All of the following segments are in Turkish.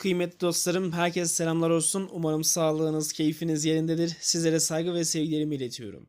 Kıymetli dostlarım, herkese selamlar olsun. Umarım sağlığınız, keyfiniz yerindedir. Sizlere saygı ve sevgilerimi iletiyorum.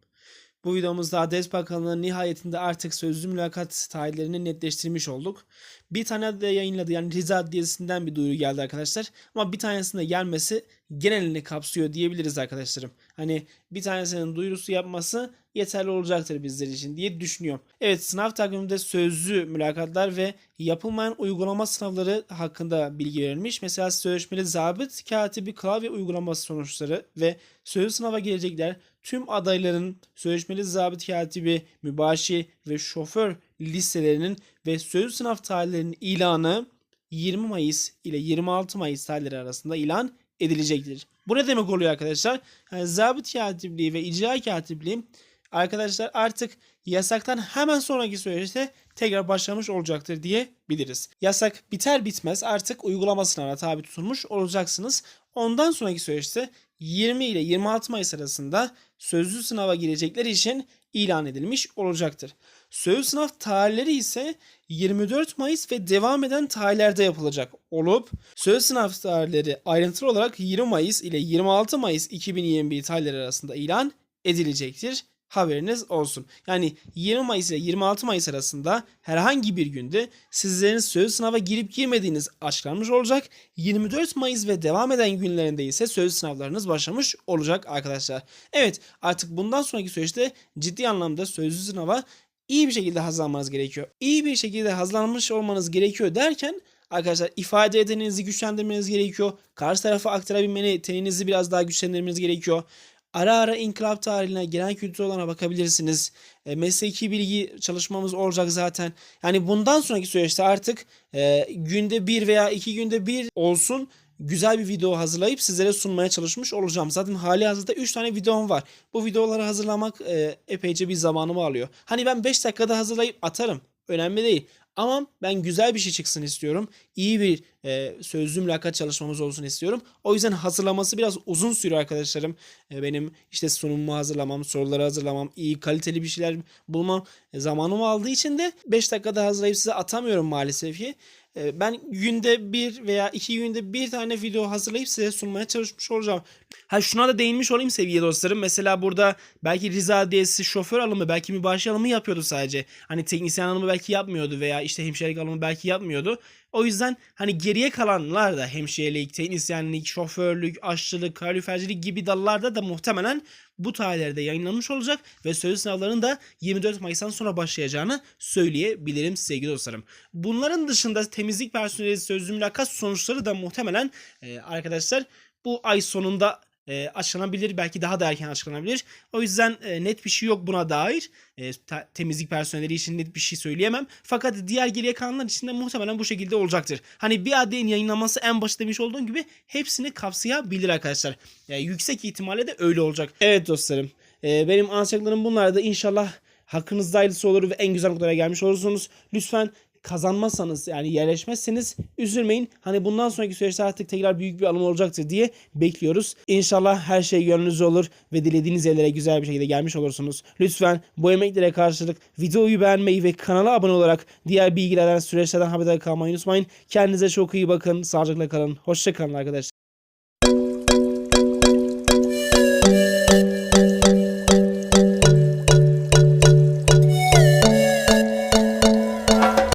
Bu videomuzda Adalet Bakanlığı'nın nihayetinde artık sözlü mülakat tarihlerini netleştirmiş olduk. Bir tane de yayınladı yani Rize Adliyesi'nden bir duyuru geldi arkadaşlar. Ama bir tanesinde gelmesi genelini kapsıyor diyebiliriz arkadaşlarım. Hani bir tanesinin duyurusu yapması yeterli olacaktır bizler için diye düşünüyorum. Evet sınav takviminde sözlü mülakatlar ve yapılmayan uygulama sınavları hakkında bilgi verilmiş. Mesela sözleşmeli zabıt, katibi, klavye uygulaması sonuçları ve sözlü sınava gelecekler tüm adayların sözleşmeli zabıt katibi, mübaşir ve şoför listelerinin ve sözlü sınav tarihlerinin ilanı 20 Mayıs ile 26 Mayıs tarihleri arasında ilan edilecektir. Bu ne demek oluyor arkadaşlar? Yani zabıt katipliği ve icra katipliği arkadaşlar artık yasaktan hemen sonraki süreçte tekrar başlamış olacaktır diyebiliriz. Yasak biter bitmez artık uygulama sınavına tabi tutulmuş olacaksınız. Ondan sonraki süreçte 20 ile 26 Mayıs arasında sözlü sınava girecekleri için ilan edilmiş olacaktır. Sözlü sınav tarihleri ise 24 Mayıs ve devam eden tarihlerde yapılacak olup sözlü sınav tarihleri ayrıntılı olarak 20 Mayıs ile 26 Mayıs 2021 tarihleri arasında ilan edilecektir. Haberiniz olsun. Yani 20 Mayıs ile 26 Mayıs arasında herhangi bir günde sizlerin sözlü sınava girip girmediğiniz açıklanmış olacak. 24 Mayıs ve devam eden günlerinde ise sözlü sınavlarınız başlamış olacak arkadaşlar. Evet artık bundan sonraki süreçte ciddi anlamda sözlü sınava iyi bir şekilde hazırlanmanız gerekiyor. İyi bir şekilde hazırlanmış olmanız gerekiyor derken Arkadaşlar ifade yeteneğinizi güçlendirmeniz gerekiyor. Karşı tarafa aktarabilmeni, yeteneğinizi biraz daha güçlendirmeniz gerekiyor. Ara ara inkılap tarihine, genel kültür olana bakabilirsiniz. E, mesleki bilgi çalışmamız olacak zaten. Yani bundan sonraki süreçte artık e, günde bir veya iki günde bir olsun güzel bir video hazırlayıp sizlere sunmaya çalışmış olacağım. Zaten hali hazırda 3 tane videom var. Bu videoları hazırlamak e, epeyce bir zamanımı alıyor. Hani ben 5 dakikada hazırlayıp atarım. Önemli değil. Ama ben güzel bir şey çıksın istiyorum. İyi bir e, sözlü mülakat çalışmamız olsun istiyorum. O yüzden hazırlaması biraz uzun sürüyor arkadaşlarım. E, benim işte sunumumu hazırlamam, soruları hazırlamam, iyi kaliteli bir şeyler bulmam e, zamanımı aldığı için de 5 dakikada hazırlayıp size atamıyorum maalesef ki. E, ben günde bir veya iki günde bir tane video hazırlayıp size sunmaya çalışmış olacağım. Ha şuna da değinmiş olayım sevgili dostlarım. Mesela burada belki Rize Adliyesi şoför alımı belki mübaşir alımı yapıyordu sadece. Hani teknisyen alımı belki yapmıyordu veya işte hemşirelik alımı belki yapmıyordu. O yüzden hani geriye kalanlar da hemşirelik, teknisyenlik, şoförlük, aşçılık, kalorifercilik gibi dallarda da muhtemelen bu tarihlerde yayınlanmış olacak ve sözlü sınavların da 24 Mayıs'tan sonra başlayacağını söyleyebilirim sevgili dostlarım. Bunların dışında temizlik personeli sözlü mülakat sonuçları da muhtemelen e, arkadaşlar bu ay sonunda e, açıklanabilir. Belki daha da erken açıklanabilir. O yüzden e, net bir şey yok buna dair. E, ta- temizlik personeli için net bir şey söyleyemem. Fakat diğer geriye kalanlar için de muhtemelen bu şekilde olacaktır. Hani bir adliyenin yayınlanması en başta demiş olduğum gibi hepsini kapsayabilir arkadaşlar. Yani yüksek ihtimalle de öyle olacak. Evet dostlarım. e, benim anlatacaklarım bunlar da inşallah hakkınızda hayırlısı olur ve en güzel noktalara gelmiş olursunuz. Lütfen kazanmazsanız yani yerleşmezseniz üzülmeyin. Hani bundan sonraki süreçte artık tekrar büyük bir alım olacaktır diye bekliyoruz. İnşallah her şey gönlünüzce olur ve dilediğiniz yerlere güzel bir şekilde gelmiş olursunuz. Lütfen bu emeklere karşılık videoyu beğenmeyi ve kanala abone olarak diğer bilgilerden süreçlerden haberdar kalmayı unutmayın. Kendinize çok iyi bakın. Sağlıcakla kalın. Hoşça kalın arkadaşlar.